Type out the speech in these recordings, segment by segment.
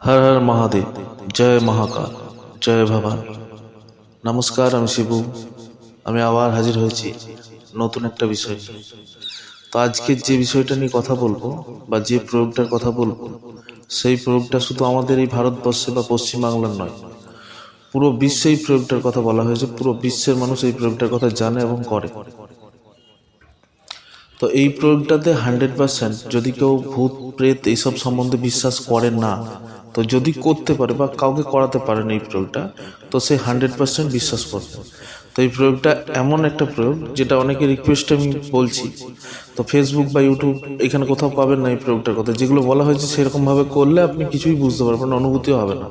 হর হর মহাদেব, জয় মহাকাল, জয় ভবান। নমস্কার, আমি শিবু। আমি আবার হাজির হয়েছি নতুন একটা বিষয়। তো আজকে যে বিষয়টা নিয়ে কথা বলব, বা যে প্রয়োগটার কথা বলব, সেই প্রয়োগটা শুধু আমাদের এই ভারতবর্ষে বা পশ্চিমবাংলার নয়, পুরো বিশ্বে এই প্রয়োগটার কথা বলা হয়েছে, পুরো বিশ্বের মানুষ এই প্রয়োগটার কথা জানে এবং করে। তো এই প্রয়োগটাতে হান্ড্রেড পার্সেন্ট যদি কেউ ভূত, প্রেত এইসব সম্বন্ধে বিশ্বাস করে না, তো যদি করতে পারে বা কাউকে করাতে পারেন এই প্রয়োগটা, তো সে হান্ড্রেড পার্সেন্ট বিশ্বাস করবে। তো এই প্রয়োগটা এমন একটা প্রয়োগ যেটা অনেকে রিকোয়েস্ট আমি বলছি। তো ফেসবুক বা ইউটিউব এখানে কোথাও পাবেন না এই প্রয়োগটার কথা। যেগুলো বলা হয়েছে সেরকমভাবে করলে আপনি কিছুই বুঝতে পারবেন অনুভূতিও হবে না।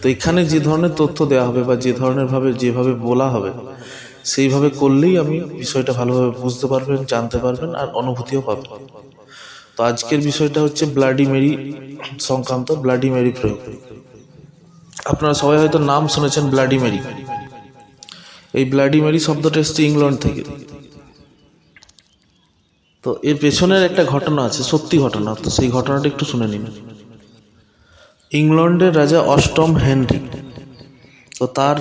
তো এখানে যে ধরনের তথ্য দেওয়া হবে বা যে ধরনের ভাবে যেভাবে বলা হবে সেইভাবে করলেই আমি বিষয়টা ভালোভাবে বুঝতে পারবেন, জানতে পারবেন আর অনুভূতিও পাবেন। তো আজকের বিষয়টা হচ্ছে ব্লাডি মেরি সংক্রান্ত ব্লাডি মেরি প্রয়োগ। আপনারা সবাই হয়তো নাম শুনেছেন ব্লাডি মেরি এই ব্লাডি মেরি শব্দটা এসছে ইংল্যান্ড থেকে। তো এর পেছনের একটা ঘটনা আছে, সত্যি ঘটনা, তো সেই ঘটনাটা একটু শুনে নিন। ইংল্যান্ডের রাজা অষ্টম হেনরি, তো তার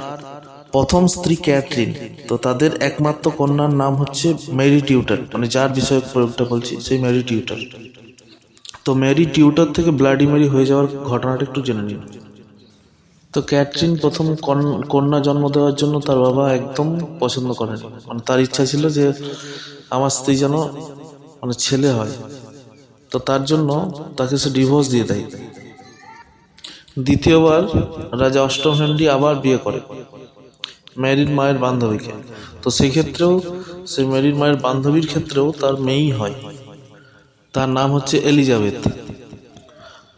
প্রথম স্ত্রী ক্যাথরিন। তো তাদের একমাত্র কন্যার নাম হচ্ছে মেরি টিউটার। মানে যার বিষয়ে প্রয়োগটা বলছি, সেই মেরি টিউটার। তো মেরি টিউটার থেকে ব্লাডি মেরি হয়ে যাওয়ার ঘটনাটা একটু জেনে নিন। তো ক্যাথরিন প্রথম কন- কন্যা জন্ম দেওয়ার জন্য তার বাবা একদম পছন্দ করেন। মানে তার ইচ্ছা ছিল যে আমার স্ত্রী যেন মানে ছেলে হয়। তো তার জন্য তাকে সে ডিভোর্স দিয়ে দেয়। দ্বিতীয়বার রাজা অষ্টম হেনরি আবার বিয়ে করে। ম্যারির মায়ের বান্ধবীকে। তো সেক্ষেত্রেও, সেই ম্যারির মায়ের বান্ধবীর ক্ষেত্রেও তার মেয়েই হয়। তার নাম হচ্ছে এলিজাবেথ।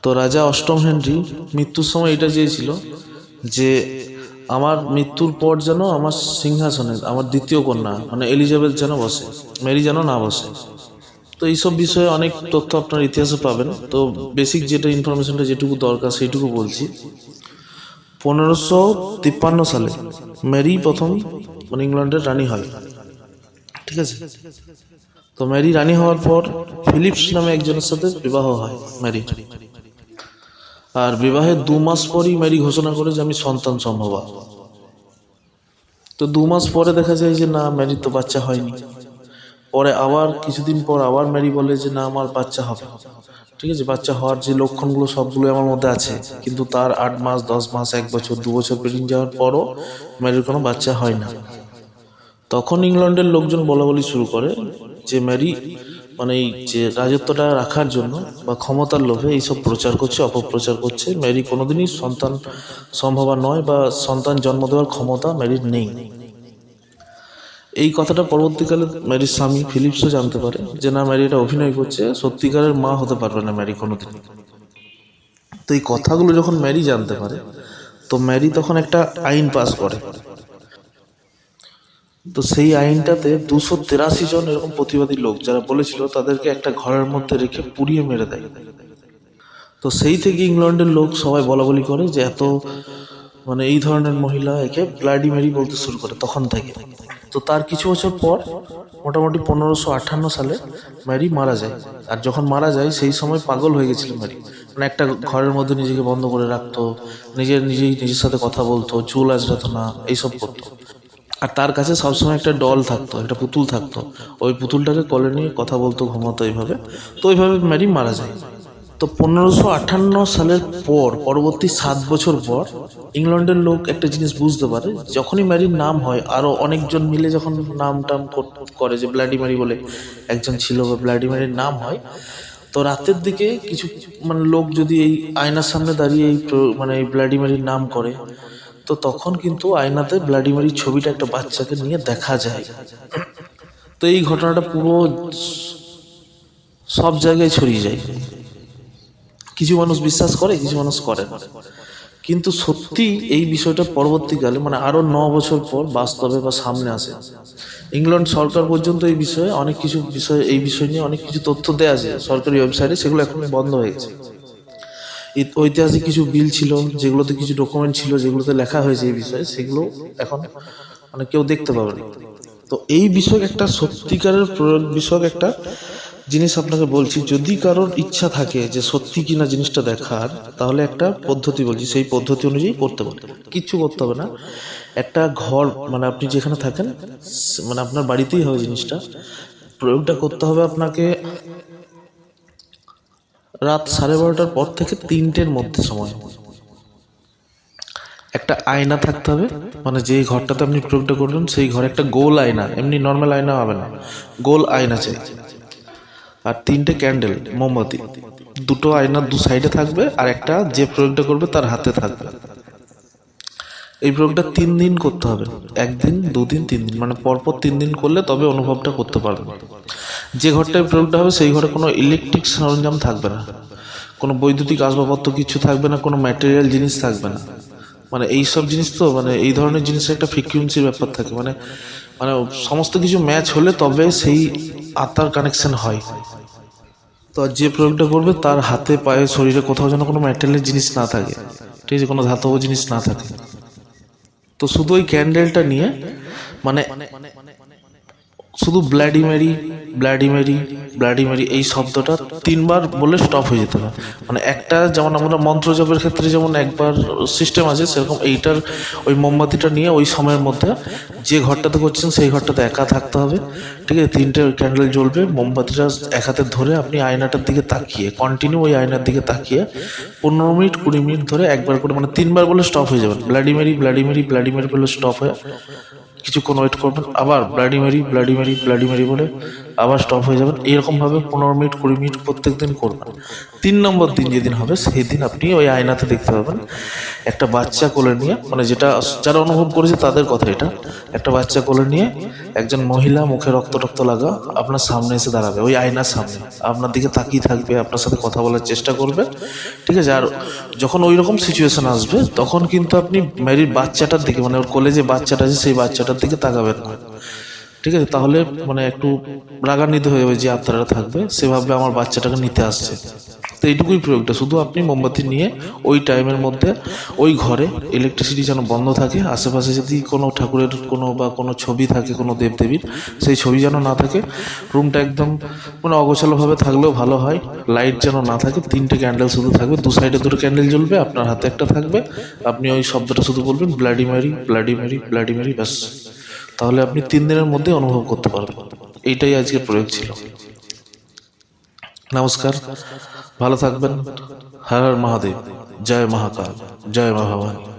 তো রাজা অষ্টম হেনরি মৃত্যুর সময় এটা চেয়েছিল যে, আমার মৃত্যুর পর যেন আমার সিংহাসনে আমার দ্বিতীয় কন্যা মানে এলিজাবেথ যেন বসে, মেরি যেন না বসে। তো এইসব বিষয়ে অনেক তথ্য আপনার ইতিহাসে পাবেন। তো বেসিক যেটা ইনফরমেশনটা যেটুকু দরকার সেইটুকু বলছি। পনেরোশো তিপ্পান্ন সালে ম্যারি প্রথম মানে ইংল্যান্ডের রানী হয়। ঠিক আছে? তো ম্যারি রানী হওয়ার পর ফিলিপস নামে একজনের সাথে বিবাহ হয় ম্যারির আর বিবাহের দু মাস পরই ম্যারি ঘোষণা করে যে আমি সন্তান সম্ভবা। তো দু মাস পরে দেখা যায় যে না ম্যারির তো বাচ্চা হয়নি। পরে আবার, কিছুদিন পর আবার ম্যারি বলে যে না, আমার বাচ্চা হবে। ঠিক আছে, বাচ্চা হওয়ার যে লক্ষণগুলো সবগুলো আমার মধ্যে আছে, কিন্তু তার আট মাস, দশ মাস, এক বছর, দু বছর পেরিয়ে যাওয়ার পরও ম্যারির কোনো বাচ্চা হয় না। তখন ইংল্যান্ডের লোকজন বলা বলি শুরু করে যে, ম্যারি মানে এই যে রাজত্বটা রাখার জন্য বা ক্ষমতার লোভে এইসব প্রচার করছে, অপপ্রচার করছে, ম্যারি কোনোদিনই সন্তান সম্ভবা নয় বা সন্তান জন্ম দেওয়ার ক্ষমতা ম্যারির নেই। এই কথাটা পরবর্তীকালে ম্যারির স্বামী ফিলিপসও জানতে পারে যে, না, ম্যারি এটা অভিনয় করছে, সত্যিকারের মা হতে পারবে না ম্যারি কোনোদিন। তো এই কথাগুলো যখন ম্যারি জানতে পারে, তো ম্যারি তখন একটা আইন পাস করে। তো সেই আইনটাতে দুশো তেরাশি জন এরকম প্রতিবাদী লোক যারা বলেছিল, তাদেরকে একটা ঘরের মধ্যে রেখে পুড়িয়ে মেরে দেয়। তো সেই থেকে ইংল্যান্ডের লোক সবাই বলা বলি করে যে, এত মানে এই ধরনের মহিলা একে ব্লাডি মেরি বলতে শুরু করে তখন থেকে। তো তার কিছু বছর পর, মোটামুটি পনেরোশো আটান্ন সালে ম্যারি মারা যায়। আর যখন মারা যায়, সেই সময় পাগল হয়ে গেছিল ম্যারি মানে একটা ঘরের মধ্যে নিজেকে বন্ধ করে রাখতো, নিজের, নিজেই নিজের সাথে কথা বলতো, চুল আজরাতো না, এইসব করতো। আর তার কাছে সবসময় একটা ডল থাকতো, একটা পুতুল থাকতো। ওই পুতুলটাকে কলে নিয়ে কথা বলতো, ঘুমাতো এইভাবে। তো ওইভাবে ম্যারি মারা যায়। তো পনেরোশো আটান্ন সালের পর, পরবর্তী সাত বছর পর, ইংল্যান্ডের লোক একটা জিনিস বুঝতে পারে, যখনই ম্যারির নাম হয় আরও অনেকজন মিলে যখন নাম টাম কর- যে ব্লাডি ম্যারি বলে একজন ছিল বা ব্লাডি ম্যারির নাম হয়, তো রাতের দিকে কিছু মানে লোক যদি এই আয়নার সামনে দাঁড়িয়ে এই মানে এই ব্লাডি ম্যারির নাম করে, তো তখন কিন্তু আয়নাতে ব্লাডি ম্যারির ছবিটা একটা বাচ্চাকে নিয়ে দেখা যায়। তো এই ঘটনাটা পুরো সব জায়গায় ছড়িয়ে যায়। কিছু মানুষ বিশ্বাস করে, কিছু মানুষ করে কিন্তু সত্যি এই বিষয়টা পরবর্তীকালে মানে আরও ন বছর পর বাস্তবে বা সামনে আসে। ইংল্যান্ড সরকার পর্যন্ত এই বিষয়ে অনেক কিছু বিষয়, এই বিষয় নিয়ে অনেক কিছু তথ্য দেওয়া আছে। সরকারি ওয়েবসাইটে সেগুলো এখন বন্ধ হয়ে গেছে। ঐতিহাসিক কিছু বিল ছিল, যেগুলোতে কিছু ডকুমেন্ট ছিল, যেগুলোতে লেখা হয়েছে এই বিষয়ে, সেগুলো এখন মানে কেউ দেখতে পাবে না। তো এই বিষয়ক একটা সত্যিকারের প্রয়োগ, বিষয়ক একটা জিনিস আপনাকে বলছি, যদি কারোর ইচ্ছা থাকে যে সত্যি কিনা জিনিসটা দেখার, তাহলে একটা পদ্ধতি বলছি, সেই পদ্ধতি অনুযায়ী করতে পারে কিচ্ছু করতে হবে না। একটা ঘর মানে আপনি যেখানে থাকেন মানে আপনার বাড়িতেই হবে জিনিসটা। প্রয়োগটা করতে হবে আপনাকে রাত সাড়ে বারোটার পর থেকে তিনটের মধ্যে সময়। একটা আয়না থাকতে হবে মানে যেই ঘরটাতে আপনি প্রয়োগটা করবেন সেই ঘরে একটা গোল আয়না, এমনি নর্মাল আয়না হবে না। গোল আয়না চাই। আর তিনটে ক্যান্ডেল মোমবাতি। দুটো আয়নার দু সাইডে থাকবে আর একটা যে প্রয়োগটা করবে তার হাতে থাকবে। এই প্রয়োগটা তিন দিন করতে হবে। একদিন, দুদিন, তিন দিন। মানে পরপর তিন দিন করলে তবে অনুভবটা করতে পারবে। যে ঘরটায় প্রয়োগটা হবে, সেই ঘরে কোনো ইলেকট্রিক সরঞ্জাম থাকবে না। কোনো বৈদ্যুতিক আসবাবপত্র কিছু থাকবে না, কোনো ম্যাটেরিয়াল জিনিস থাকবে না। মানে এই সব জিনিস তো মানে এই ধরনের জিনিসের একটা ফ্রিকুয়েন্সির ব্যাপার থাকে। মানে মানে সমস্ত কিছু ম্যাচ হলে তবে সেই আত্মার কানেকশন হয়। তো যে প্রয়োগটা করবে তার হাতে পায়ে শরীরে কোথাও যেন কোনো ম্যাটেরিয়ালের জিনিস না থাকে ঠিক আছে কোনো ধাতব জিনিস না থাকে তো শুধু ওই ক্যান্ডেলটা নিয়ে মানে শুধু bloody Mary bloody Mary bloody Mary এই শব্দটা তিনবার বলে স্টপ হয়ে যেতে হবে মানে একটা যেমন আমরা মন্ত্র জপের ক্ষেত্রে যেমন একবার সিস্টেম আছে, সেরকম এইটার ওই মোমবাতিটা নিয়ে ওই সময়ের মধ্যে যে ঘরটাতে করছেন সেই ঘরটাতে একা থাকতে হবে। ঠিক আছে, তিনটে ক্যান্ডেল জ্বলবে, মোমবাতিটা এক হাতে ধরে আপনি আয়নাটার দিকে তাকিয়ে কন্টিনিউ ওই আয়নার দিকে তাকিয়ে পনেরো মিনিট, কুড়ি মিনিট ধরে একবার করে মানে তিনবার বলে স্টপ হয়ে যাবেন bloody Mary bloody Mary bloody Mary বলে স্টপ হয়ে। কিছুক্ষণ ওয়েট করবেন, আবার bloody Mary bloody Mary bloody Mary বলে আবার স্টপ হয়ে যাবেন এরকমভাবে পনেরো মিনিট, কুড়ি মিনিট প্রত্যেক দিন করবেন। তিন নম্বর দিন যেদিন হবে সেই দিন আপনি ওই আয়নাতে দেখতে পাবেন একটা বাচ্চা কোলে নিয়ে মানে যেটা যারা অনুভব করেছে তাদের কথা এটা। একটা বাচ্চা কোলে নিয়ে একজন মহিলা মুখে রক্ত টক্ত লাগা আপনার সামনে এসে দাঁড়াবে, ওই আয়নার সামনে। আপনার দিকে তাকিয়ে থাকবে, আপনার সাথে কথা বলার চেষ্টা করবে, ঠিক আছে? আর যখন ওই রকম সিচুয়েশন আসবে, তখন কিন্তু আপনি ম্যারির বাচ্চাটার দিকে মানে ওর কোলে যে বাচ্চাটা আছে, সেই বাচ্চাটার দিকে তাকাবেন না। ঠিক আছে? তাহলে মানে একটু রাগান্বিত হয়ে যাবে যে আত্মারা থাকবে। সেভাবে আমার বাচ্চাটাকে নিতে আসছে। তো এইটুকুই প্রয়োগটা। শুধু আপনি মোমবাতি নিয়ে ওই টাইমের মধ্যে ওই ঘরে ইলেকট্রিসিটি যেন বন্ধ থাকে, আশেপাশে যদি কোনো ঠাকুরের কোনো বা কোনো ছবি থাকে, কোনো দেবদেবীর, সেই ছবি যেন না থাকে, রুমটা একদম মানে অগোছালোভাবে থাকলেও ভালো হয়। লাইট যেন না থাকে, তিনটে ক্যান্ডেল শুধু থাকবে। দু সাইডে দুটো ক্যান্ডেল জ্বলবে, আপনার হাতে একটা থাকবে। আপনি ওই শব্দটা শুধু বলবেন bloody Mary bloody Mary bloody Mary ব্যাস। তাহলে আপনি তিন দিনের মধ্যে অনুভব করতে পারবেন। এইটাই আজকে প্রয়োগ ছিল। নমস্কার। ভালো থাকবেন। হর হর মহাদেব। জয় মহাকাল। জয় মা ভবানী